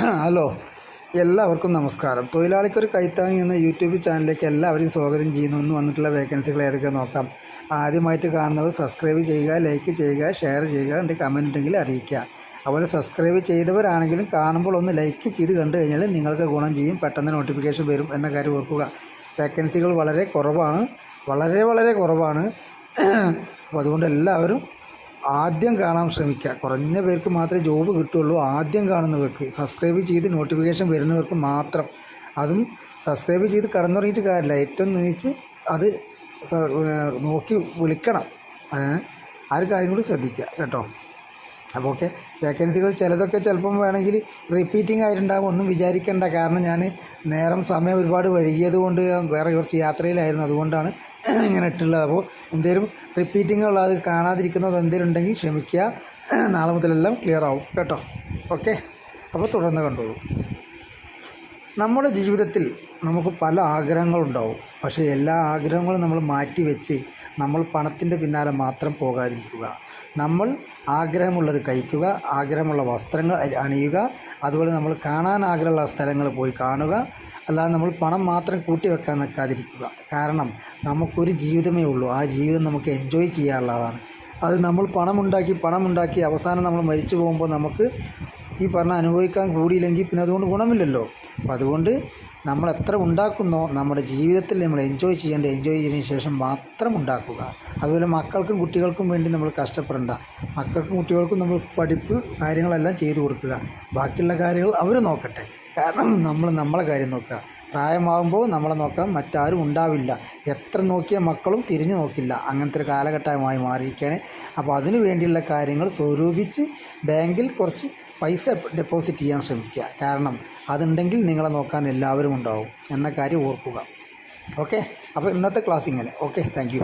Hello എല്ലാവർക്കും നമസ്കാരം. തൊഴിലാളിക്കൊരു കൈത്താങ്ങി എന്ന യൂട്യൂബ് ചാനലിലേക്ക് എല്ലാവരെയും സ്വാഗതം ചെയ്യുന്നു. ഇന്ന് വന്നിട്ടുള്ള വേക്കൻസികൾ ഏതൊക്കെ നോക്കാം. ആദ്യമായിട്ട് കാണുന്നവർ സബ്സ്ക്രൈബ് ചെയ്യുക ലൈക്ക് ചെയ്യുക ഷെയർ ചെയ്യുക എന്റെ കമന്റ് ഉണ്ടെങ്കിൽ അറിയിക്കുക. അതുപോലെ സബ്സ്ക്രൈബ് ചെയ്തവരാണെങ്കിലും കാണുമ്പോൾ ഒന്ന് ലൈക്ക് ചെയ്ത് കണ്ടു കഴിഞ്ഞാൽ നിങ്ങൾക്ക് ഗുണം ചെയ്യും പെട്ടെന്ന് നോട്ടിഫിക്കേഷൻ വരും എന്ന കാര്യം ഓർക്കുക. വേക്കൻസികൾ വളരെ കുറവാണ് വളരെ വളരെ കുറവാണ്. അപ്പോൾ അതുകൊണ്ട് എല്ലാവരും ആദ്യം കാണാൻ ശ്രമിക്കുക. കുറഞ്ഞ പേർക്ക് മാത്രമേ ജോബ് കിട്ടുള്ളൂ ആദ്യം കാണുന്നവർക്ക് സബ്സ്ക്രൈബ് ചെയ്ത് നോട്ടിഫിക്കേഷൻ വരുന്നവർക്ക് മാത്രം. അതും സബ്സ്ക്രൈബ് ചെയ്ത് കടന്നുറങ്ങിയിട്ട് കാര്യമില്ല. ഏറ്റവും നീച്ച് അത് നോക്കി വിളിക്കണം? ആ ഒരു കാര്യം കൂടി ശ്രദ്ധിക്കുക കേട്ടോ. അപ്പോൾ ഓക്കെ വേക്കൻസികൾ ചിലതൊക്കെ ചിലപ്പം വേണമെങ്കിൽ റിപ്പീറ്റിംഗ് ആയിട്ടുണ്ടാകും ഒന്നും വിചാരിക്കേണ്ട. കാരണം ഞാൻ നേരം സമയം ഒരുപാട് വൈകിയത് കൊണ്ട് വേറെ കുറച്ച് യാത്രയിലായിരുന്നു. അതുകൊണ്ടാണ് ഇങ്ങനെ ഇട്ടുള്ളത് അപ്പോൾ എന്തെങ്കിലും റിപ്പീറ്റിംഗ് ഉള്ള അത് കാണാതിരിക്കുന്നത് എന്തെങ്കിലും ഉണ്ടെങ്കിൽ ക്ഷമിക്കുക. നാളെ മുതലെല്ലാം ക്ലിയർ ആവും കേട്ടോ. ഓക്കെ അപ്പോൾ തുടർന്ന് കണ്ടോളൂ. നമ്മുടെ ജീവിതത്തിൽ നമുക്ക് പല ആഗ്രഹങ്ങളുണ്ടാവും പക്ഷേ എല്ലാ ആഗ്രഹങ്ങളും നമ്മൾ മാറ്റി വെച്ച് നമ്മൾ പണത്തിന്റെ പിന്നാലെ മാത്രം പോകാതിരിക്കുക. നമ്മൾ ആഗ്രഹമുള്ളത് കഴിക്കുക ആഗ്രഹമുള്ള വസ്ത്രങ്ങൾ അണിയുക അതുപോലെ നമ്മൾ കാണാൻ ആഗ്രഹമുള്ള സ്ഥലങ്ങൾ പോയി കാണുക അല്ലാതെ നമ്മൾ പണം മാത്രം കൂട്ടി വെക്കാൻ നിൽക്കാതിരിക്കുക. കാരണം നമുക്കൊരു ജീവിതമേ ഉള്ളൂ. ആ ജീവിതം നമുക്ക് എൻജോയ് ചെയ്യാനുള്ളതാണ്. അത് നമ്മൾ പണമുണ്ടാക്കി പണമുണ്ടാക്കി അവസാനം നമ്മൾ മരിച്ചു പോകുമ്പോൾ നമുക്ക് ഈ പറഞ്ഞ അനുഭവിക്കാൻ കൂടിയില്ലെങ്കിൽ പിന്നെ അതുകൊണ്ട് ഗുണമില്ലല്ലോ. അപ്പം അതുകൊണ്ട് നമ്മൾ എത്ര ഉണ്ടാക്കുന്നോ നമ്മുടെ ജീവിതത്തിൽ നമ്മൾ എൻജോയ് ചെയ്യേണ്ട എൻജോയ് ചെയ്തതിന് ശേഷം മാത്രം ഉണ്ടാക്കുക. അതുപോലെ മക്കൾക്കും കുട്ടികൾക്കും വേണ്ടി നമ്മൾ കഷ്ടപ്പെടേണ്ട. മക്കൾക്കും കുട്ടികൾക്കും നമ്മൾ പഠിപ്പ് കാര്യങ്ങളെല്ലാം ചെയ്തു കൊടുക്കുക. ബാക്കിയുള്ള കാര്യങ്ങൾ അവർ നോക്കട്ടെ. കാരണം നമ്മൾ നമ്മളെ കാര്യം നോക്കുക. പ്രായമാകുമ്പോൾ നമ്മളെ നോക്കാൻ മറ്റാരും ഉണ്ടാവില്ല. എത്ര നോക്കിയ മക്കളും തിരിഞ്ഞു നോക്കില്ല. അങ്ങനത്തെ ഒരു കാലഘട്ടമായി മാറിയിരിക്കുകയാണ്. അപ്പോൾ അതിനു വേണ്ടിയുള്ള കാര്യങ്ങൾ സ്വരൂപിച്ച് ബാങ്കിൽ കുറച്ച് പൈസ ഡെപ്പോസിറ്റ് ചെയ്യാൻ ശ്രമിക്കുക. കാരണം അതുണ്ടെങ്കിൽ നിങ്ങളെ നോക്കാൻ എല്ലാവരും ഉണ്ടാവും. എന്ന കാര്യം ഓർക്കുക. ഓക്കെ? അപ്പോൾ ഇന്നത്തെ ക്ലാസ് ഇങ്ങനെ. ഓക്കെ? താങ്ക്